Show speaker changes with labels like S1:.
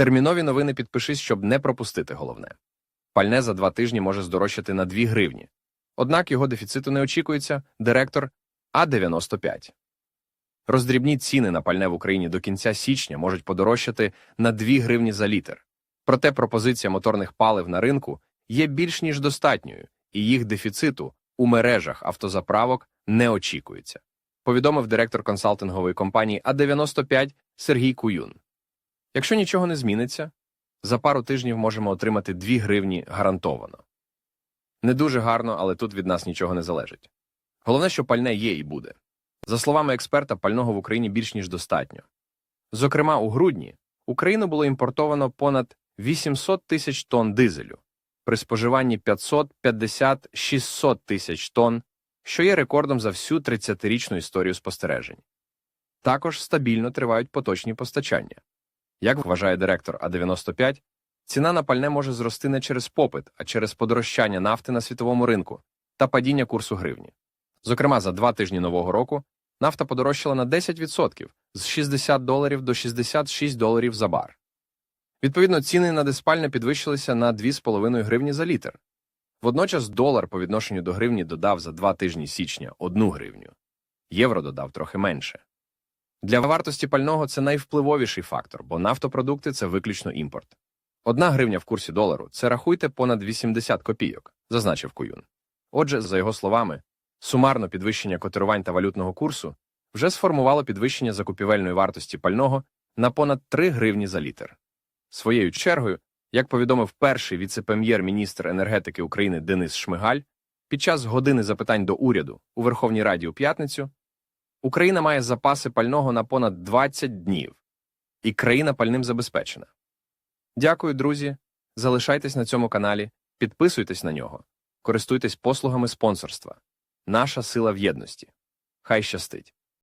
S1: Термінові новини підпишись, щоб не пропустити головне. Пальне за два тижні може здорожчати на 2 гривні. Однак його дефіциту не очікується директор А-95. Роздрібні ціни на пальне в Україні до кінця січня можуть подорожчати на 2 гривні за літр. Проте пропозиція моторних палив на ринку є більш ніж достатньою, і їх дефіциту у мережах автозаправок не очікується, повідомив директор консалтингової компанії А95 Сергій Куюн. Якщо нічого не зміниться, за пару тижнів можемо отримати 2 гривні гарантовано. Не дуже гарно, але тут від нас нічого не залежить. Головне, що пальне є і буде. За словами експерта, пального в Україні більш ніж достатньо. Зокрема, у грудні Україну було імпортовано понад 800 тисяч тонн дизелю при споживанні 550-600 тисяч тонн, що є рекордом за всю 30-річну історію спостережень. Також стабільно тривають поточні постачання. Як вважає директор А95, ціна на пальне може зрости не через попит, а через подорожчання нафти на світовому ринку та падіння курсу гривні. Зокрема, за два тижні нового року нафта подорожчала на 10% з 60 доларів до 66 доларів за бар. Відповідно, ціни на диспальне підвищилися на 2,5 гривні за літр. Водночас долар по відношенню до гривні додав за два тижні січня 1 гривню. Євро додав трохи менше. Для вартості пального це найвпливовіший фактор, бо нафтопродукти це виключно імпорт. Одна гривня в курсі долару це рахуйте понад 80 копійок, зазначив Куюн. Отже, за його словами, сумарно підвищення котирувань та валютного курсу вже сформувало підвищення закупівельної вартості пального на понад 3 гривні за літр. Своєю чергою, як повідомив перший віце-прем'єр-міністр енергетики України Денис Шмигаль, під час години запитань до уряду у Верховній Раді у п'ятницю, Україна має запаси пального на понад 20 днів, і країна пальним забезпечена. Дякую, друзі. Залишайтесь на цьому каналі, підписуйтесь на нього, користуйтесь послугами спонсорства. Наша сила в єдності. Хай щастить!